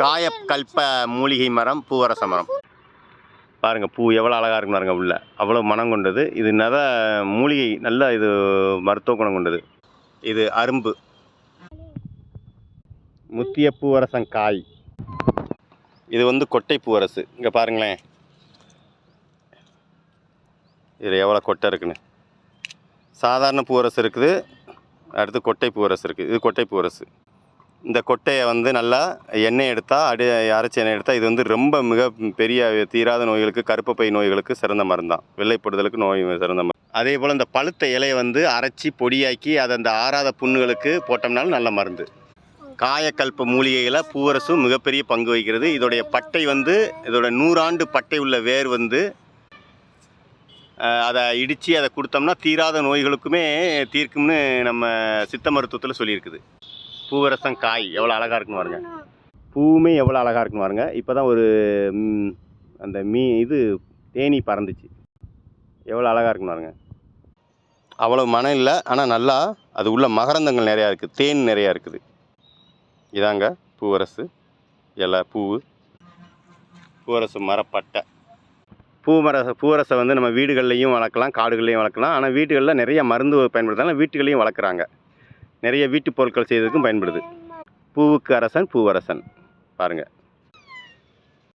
காயக்கல்ப மூலிகை மரம் பூவரச மரம். பாருங்கள் பூ எவ்வளோ அழகாக இருக்கு பாருங்க உள்ள. அவ்வளோ மனம் கொண்டது. இது நத மூலிகை நல்ல இது மருத்துவ குணம் கொண்டது. இது அரும்பு. முத்திய பூவரசம் காய். இது வந்து கொட்டை பூவரசு. இங்கே பாருங்களேன். இதில் எவ்வளோ கொட்டை இருக்குன்னு. சாதாரண பூவரசு இருக்குது. அடுத்து கொட்டை பூவரசு இருக்குது. இது கொட்டை பூவரசு. இந்த கொட்டையை வந்து நல்லா எண்ணெய் எடுத்தால் அடி அரைச்சி எண்ணெய் எடுத்தால் இது வந்து ரொம்ப மிக பெரிய தீராத நோய்களுக்கு கருப்பப்பை நோய்களுக்கு சிறந்த மருந்தான் வெள்ளைப்படுதலுக்கு நோய் சிறந்த மருந்து அதே போல் இந்த பழுத்த இலையை வந்து அரைச்சி பொடியாக்கி அதை அந்த ஆறாத புண்ணுகளுக்கு போட்டோம்னாலும் நல்ல மருந்து. காயக்கல்ப மூலிகையில் பூவரசும் மிகப்பெரிய பங்கு வகிக்கிறது. இதோடைய பட்டை வந்து இதோட நூறாண்டு பட்டை உள்ள வேர் வந்து அதை இடித்து அதை கொடுத்தோம்னா தீராத நோய்களுக்குமே தீர்க்கும்னு நம்ம சித்த மருத்துவத்தில் சொல்லியிருக்குது. பூவரசம் காய் எவ்வளோ அழகாக இருக்குன்னு பாருங்க. பூவுமே எவ்வளோ அழகாக இருக்குன்னு பாருங்க. இப்போ தான் ஒரு அந்த மீ இது தேனி பறந்துச்சு. எவ்வளோ அழகாக இருக்குன்னு பாருங்க. அவ்வளோ மனம் இல்லை ஆனால் நல்லா அது உள்ள மகரந்தங்கள் நிறையா இருக்குது தேன் நிறையா இருக்குது. இதாங்க பூவரசு இலை பூவு. பூவரசு மரப்பட்டை. பூமரச பூவரசை வந்து நம்ம வீடுகள்லையும் வளர்க்கலாம் காடுகள்லையும் வளர்க்கலாம். ஆனால் வீடுகளில் நிறைய மருந்து பயன்படுத்தாலும் வீட்டுகளையும் வளர்க்குறாங்க. நிறைய வீட்டு பொருட்கள் செய்வதற்கும் பயன்படுது. பூவுக்கு அரசன் பூவரசன். பாருங்கள்